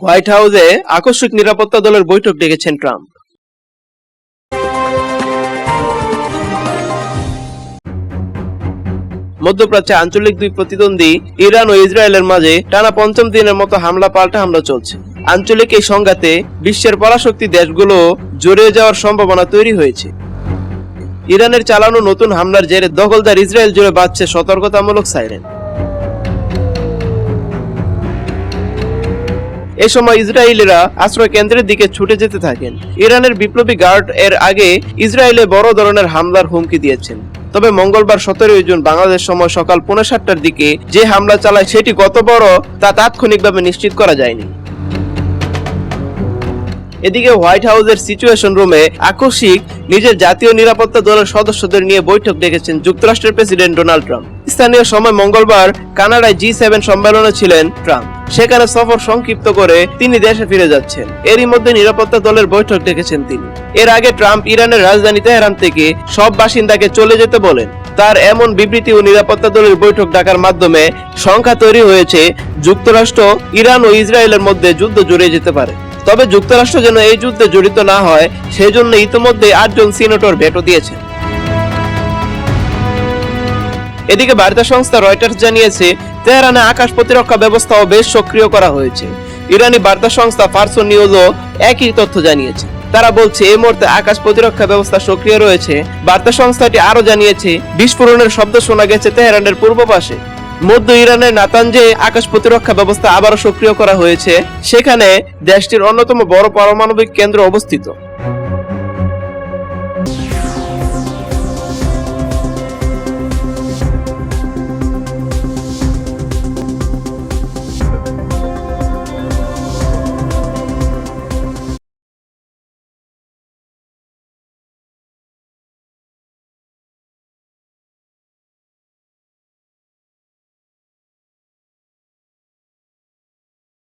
White হাউসে আকস্মিক নিরাপত্তা দলের বৈঠক ডেকেছেন ট্রাম্প। মধ্যপ্রাচ্যে আঞ্চলিক দুই প্রতিদ্বন্দ্বী ইরান ও ইসরায়েলের মাঝে টানা পঞ্চম দিনের মতো হামলা, পাল্টা হামলা চলছে। আঞ্চলিক এই সংঘাতে বিশ্বের পরাশক্তি দেশগুলো জড়িয়ে যাওয়ার সম্ভাবনা তৈরি হয়েছে। ইরানের চালানো নতুন হামলার জেরে দখলদার ইসরায়েল জুড়ে বাজছে সতর্কতামূলক সাইরেন। এ সময় ইসরায়েলিরা আশ্রয় কেন্দ্রের দিকে ছুটে যেতে থাকেন। ইরানের বিপ্লবী গার্ড এর আগে ইসরায়েলে বড় ধরনের হামলার হুমকি দিয়েছেন। তবে মঙ্গলবার সতেরোই জুন বাংলাদেশ সময় সকাল পৌনে সাতটার দিকে যে হামলা চালায় সেটি কত বড় তা তাৎক্ষণিকভাবে নিশ্চিত করা যায়নি। এদিকে হোয়াইট হাউসের সিচুয়েশন রুমে আকস্মিক নিজের জাতীয় নিরাপত্তা দলের সদস্যদের নিয়ে বৈঠক ডেকেছেন যুক্তরাষ্ট্রের প্রেসিডেন্ট ডোনাল্ড ট্রাম্প। স্থানীয় সময় মঙ্গলবার কানাডায় জি সেভেন সম্মেলনে ছিলেন ট্রাম্প। সেখানে সফর সংক্ষিপ্ত করে তিনি দেশে ফিরে যাচ্ছেন। এরই মধ্যে নিরাপত্তা দলের বৈঠক ডেকেছেন তিনি। এর আগে ট্রাম্প ইরানের রাজধানী তেহরান থেকে সব বাসিন্দাকে চলে যেতে বলেন। তার এমন বিবৃতি ও নিরাপত্তা দলের বৈঠক ডাকার মাধ্যমে সংখ্যা তৈরি হয়েছে। যুক্তরাষ্ট্র, ইরান ও ইসরায়েলের মধ্যে যুদ্ধ জড়িয়ে যেতে পারে। তবে যুক্তরাষ্ট্র যেন এই যুদ্ধে জড়িত না হয়, সেজন্য ইতিমধ্যে আটজন সিনেটর ভেটো দিয়েছেন এদিকে বার্তা সংস্থা রয়টার্স জানিয়েছে, তেহরানে আকাশ প্রতিরক্ষা ব্যবস্থাও বেশ সক্রিয় করা হয়েছে। ইরানি বার্তা সংস্থা ফার্সো নিউজও একই তথ্য জানিয়েছে। তারা বলছে, এই মুহূর্তে আকাশ প্রতিরক্ষা ব্যবস্থা সক্রিয় রয়েছে। বার্তা সংস্থাটি আরও জানিয়েছে, বিস্ফোরণের শব্দ শোনা গেছে তেহরানের পূর্ব পাশে। মধ্য ইরানের নাতানজে আকাশ প্রতিরক্ষা ব্যবস্থা আবারও সক্রিয় করা হয়েছে। সেখানে দেশটির অন্যতম বড় পারমাণবিক কেন্দ্র অবস্থিত।